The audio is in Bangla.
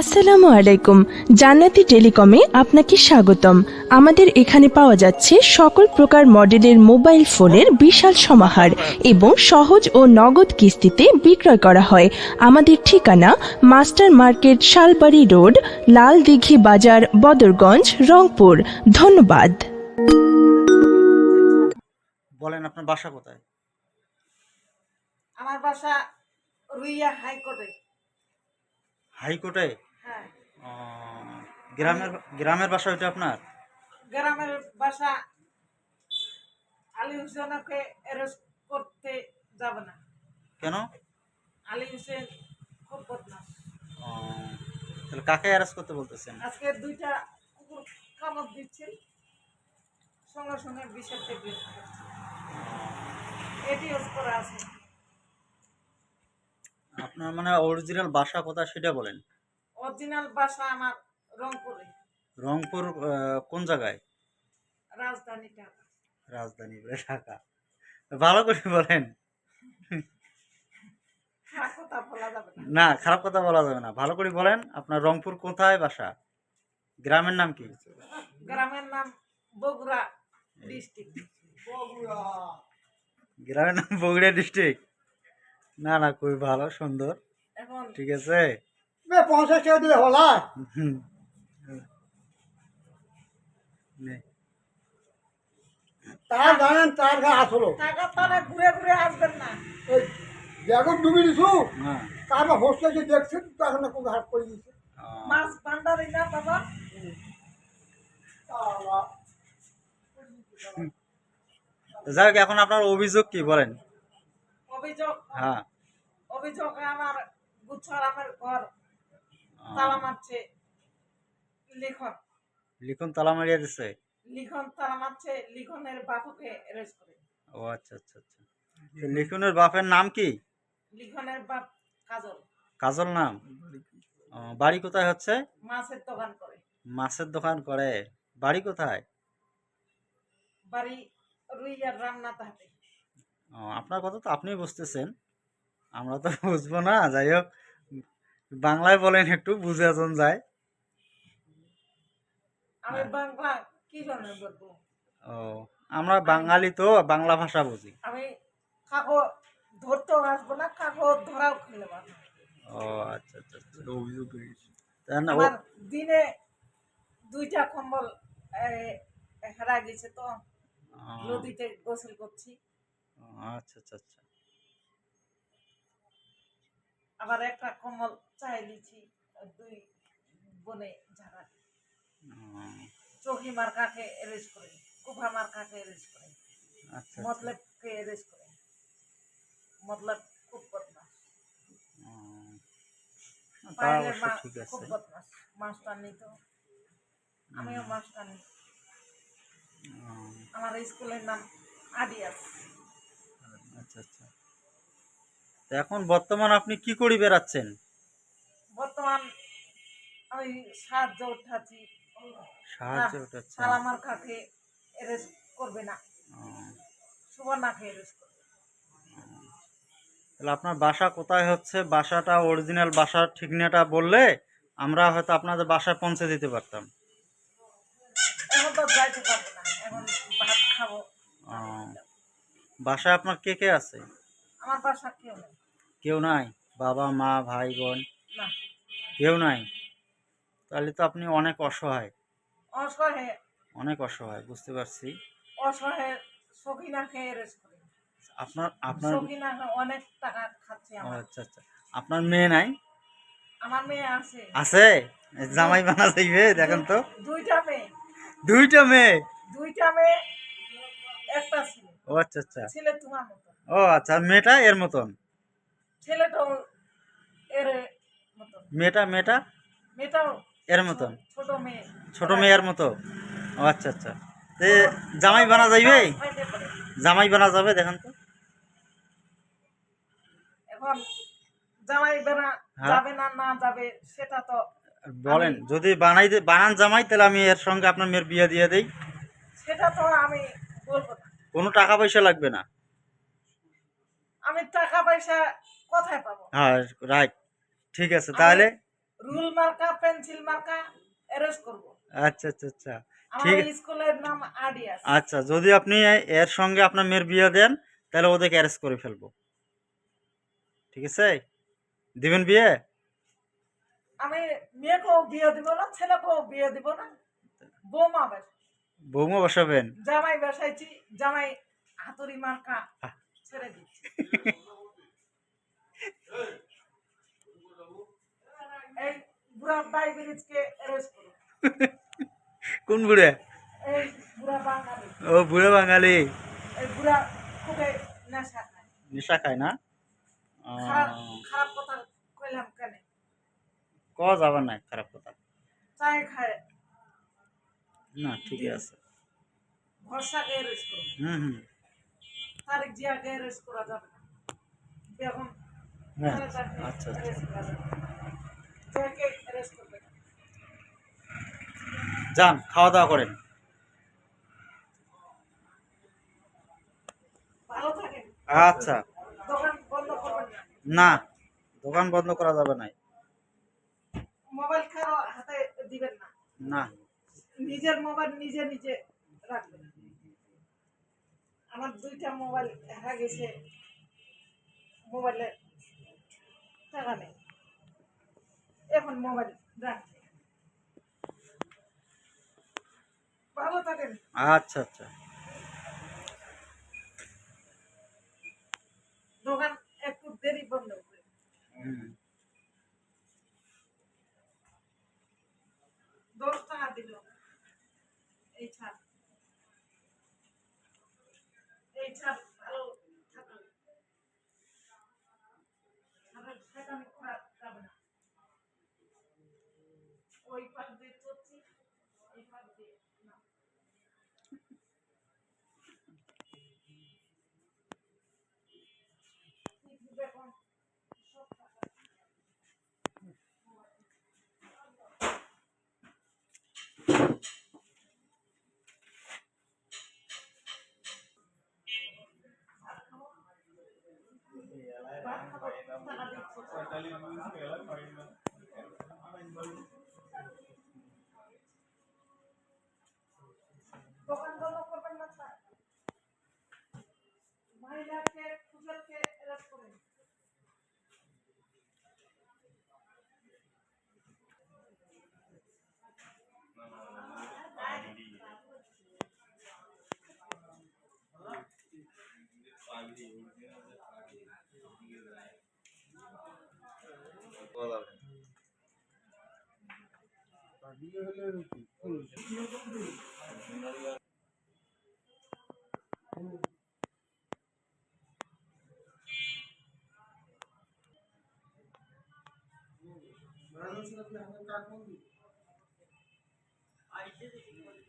আসসালামু আলাইকুম। জান্নাতি টেলিকমে আপনাকে স্বাগতম। আমাদের এখানে পাওয়া যাচ্ছে সকল প্রকার মডেলের মোবাইল ফোনের বিশাল সমাহার এবং সহজ ও নগদ কিস্তিতে বিক্রয় করা হয়। আমাদের ঠিকানা master market Salbari road Lal Dighi Bazar Badarganj Rangpur. ধন্যবাদ। বলেন আপনার বাসা কোথায়? আমার বাসা রুইয়া হাইকোর্টে। হাইকোর্টে? গ্রামের গ্রামের বাসা ওইটা আপনার? গ্রামের বাসা আলী হোসেনকে অ্যারেস্ট করতে যাব না। কেন? আলী হোসেন খুব বদমাস। তাহলে কাকে অ্যারেস্ট করতে বলতেছেন? আজকে দুইটা কুকুর কামড় দিচ্ছে সঙ্গে সঙ্গে বিষের ট্যাবলেট এটি ইউজ করা আছে। আপনার মানে অরিজিনাল বাসা কোথায় সেটা বলেন। অরিজিনাল বাসা আমার রংপুরে। রংপুর কোন জায়গায়? রাজধানী ঢাকা। রাজধানী বলে ঢাকা। ভালো করে বলেন। খারাপ কথা বলা যাবে না। না খারাপ কথা বলা যাবে না। ভালো করে বলেন আপনার রংপুর কোথায় বাসা? গ্রামের নাম কি? গ্রামের নাম বগুড়া ডিস্ট্রিক্ট। গ্রামের নাম বগুড়া ডিস্ট্রিক্ট? না না খুবই ভালো সুন্দর। ঠিক আছে। পঞ্চাশ টাকা দিলে হলা। তার জানেন তার ঘা আসলো ঘুরে ঘুরে আসবেন না। ওই ব্যাগত ডুবি দিছু? হ্যাঁ। তারপর হোস্টেলে দেখছি তখন কোনো হাত করে দিছে মাছ ভান্ডারি না বাবা। তো যাই হোক এখন আপনার অভিযোগ কি বলেন? অভিযোগ? হ্যাঁ। অভিযোগ আমার গুচ্ছারামের ঘর। আহ, তালা মারছে লিখন। লিখন তালা মারিয়ে দিছে? লিখন তালা মারছে লিখনের বাপুকে অ্যারেস্ট করে। ও আচ্ছা আচ্ছা আচ্ছা। লিখনের বাপের নাম কি? লিখনের বাপ কাজল। কাজল নাম? বাড়ি কোথায় হচ্ছে? মাছের দোকান করে। মাছের দোকান করে। বাড়ি কোথায়? বাড়ি রুইয়ার ও, আপনার কথা তো আপনি বুঝতেছেন। আমরা তো বুঝব না যাই হোক। বাংলায় বলেন একটু বুঝে জন যায়। আমি বাংলা কি জন্য ও আমরা বাঙালি তো বাংলা ভাষা বুঝি। ও আচ্ছা আচ্ছা আচ্ছা। দিনে দুইটা কম্বল এ, হেরা গেছে তো নদীতে গোসল করছি। আচ্ছা আচ্ছা আচ্ছা। আবার একটা কম্বল চাই লিছি দুই বনে ঝাড়া। চৌকি মার্কাকে এরেস্ট করে কুফা মার্কাকে এরেস্ট করে আচ্ছা আচ্ছা। মতলবকে এরেস্ট করে মতলব খুব বদমাস। পাইলে খুব বদমাস মাস্টার নিত আমিও মাস্টার নি আমার স্কুলের নাম আডিয়াস আচ্ছা আচ্ছা। এখন বর্তমান আপনি কি করি বেড়াচ্ছেন? বর্তমান আমি সাহায্য উঠাচ্ছি। সাহায্য উঠাচ্ছেন। সালামার কাকে এরেস্ট করবে না। সুবর্ণাকে এরেস্ট করবে। তাহলে আপনার বাসা কোথায় হচ্ছে? বাসাটা অরিজিনাল বাসার ঠিকানাটা বললে আমরা হয়তো আপনাদের বাসায় পৌঁছে দিতে পারতাম। এখন তো যাইতে পারবে না। এখন ভাত খাব। বাসায় আপনার কে কে আছে? আমার বাসা কেউ নেই। কেউ নাই? বাবা মা ভাই বোন? না। কেউ নাই? তাহলে তো আপনি অনেক অসহায়। অসহায়। অনেক অসহায় বুঝতে পারছি। অসহায় করে। আপনার আপনার সকিনা অনেক টাকা খাচ্ছে আমার। আচ্ছা আচ্ছা। আপনার মেয়ে নাই? আমার মেয়ে আছে। আছে? জামাই বানা যাইবে দেখেন তো। দুইটা মেয়ে। দুইটা মেয়ে? দুইটা মেয়ে একটা ছেলে। ও আচ্ছা আচ্ছা। ছেলে তোমার মতো ও আচ্ছা মেয়েটা এর মতন? ছেলেটাও এর মেয়েটা মেয়েটা? মেয়েটাও এর মতন ছোট মেয়ে। ছোট মেয়ের মতো? ও আচ্ছা আচ্ছা। তে জামাই বানা যাইবে? হইতে জামাই বানা যাবে দেখেন তো। এখন জামাই বেনা হ্যাঁ। যাবে না না যাবে সেটা তো বলেন যদি বানাই বানান জামাই তাহলে আমি এর সঙ্গে আপনার মেয়ের বিয়ে দিয়ে দেই। সেটা তো আমি বলব কোনো টাকা পয়সা লাগবে না। আমি টাকা পয়সা কোথায় পাবো। হ্যাঁ রাইট ঠিক আছে তাহলে রুল মার্কা পেন্সিল মার্কা অ্যারেস্ট করব। আচ্ছা আচ্ছা আচ্ছা। ঠিক স্কুলের নাম আডিয়াস। আচ্ছা যদি আপনি এর সঙ্গে আপনার মেয়ের বিয়ে দেন তাহলে ওদেরকে অ্যারেস্ট করে ফেলব। ঠিক আছে? দিবেন বিয়ে? আমি মেয়েকেও বিয়ে দিব না ছেলেকেও বিয়ে দিব না। বৌমা বৌমা বসাবেন? জামাই বেসাইছি জামাই হাতুড়ি মার্কা ছেড়ে দিচ্ছি এই বুড়া ডায়াবেটিসকে অ্যারেস্ট করো কোন বুড়ে? ও বুড়ে বাঙালি। নেশা খায়। না? ক যাবার নাই খারাপ কথা। না ঠিকই আছে। করো। হুম হুম। তারিক জিয়াকে অ্যারেস্ট করা যাবে না। হ্যাঁ আচ্ছা আচ্ছা। যাবে না। করবে? না। যান খাওয়া দাওয়া করেন আচ্ছা। দোকান বন্ধ না। দোকান বন্ধ করা যাবে না। মোবাইল হাতে দিবেন না। না। নিজের মোবাইল নিজে নিজে রাখবেন। আমার দুইটা মোবাইল হারা গেছে। মোবাইলে টাকা নেই। এখন মোবাইল রাখছে ভালো থাকেন আচ্ছা আচ্ছা। দোকান একটু দেরি বন্ধ করে হুম দশ টাকা দিল এই ছাড় এই ছাড় ভালো থাকবে ছাড়ের সেখানে করা যাবে না ওই পাশ দিয়ে চলছি এই পাশ দিয়ে না দেখুন সব টাকা দোকান বন্ধ করবেন না স্যার মানুষ আপনি আমার কাকুন আইসে দেখি।